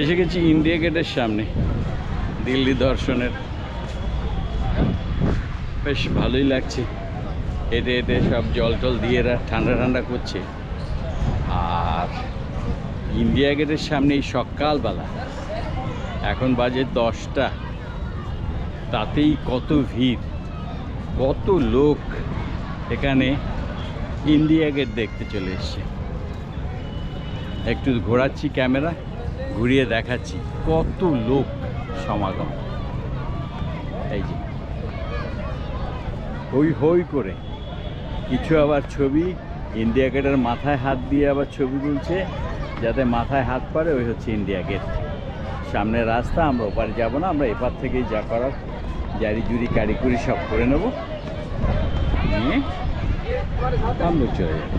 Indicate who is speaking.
Speaker 1: এসে গেছি ইন্ডিয়া গেটের সামনে, দিল্লি দর্শনের। বেশ ভালোই লাগছে। হেঁটে হেঁটে সব জল টল দিয়ে ঠান্ডা ঠান্ডা করছে। আর ইন্ডিয়া গেটের সামনে এই সকালবেলা, এখন বাজে দশটা, তাতেই কত ভিড়, কত লোক এখানে ইন্ডিয়া গেট দেখতে চলে এসছে। একটু ঘোরাচ্ছি ক্যামেরা, ঘুরিয়ে দেখাচ্ছি কত লোক সমাগম। এই যে। হই হই করে। কিছু আবার ছবি ইন্ডিয়া গেটের মাথায় হাত দিয়ে আবার ছবি তুলছে, যাতে মাথায় হাত পারে ওই হচ্ছে ইন্ডিয়া গেট সামনে রাস্তা, আমরা ওপারে যাব না, আমরা এপার থেকেই যা করার, জারি জুরি কারিকুরি সব করে নেব। নিয়ে, আমরা চলে যাব।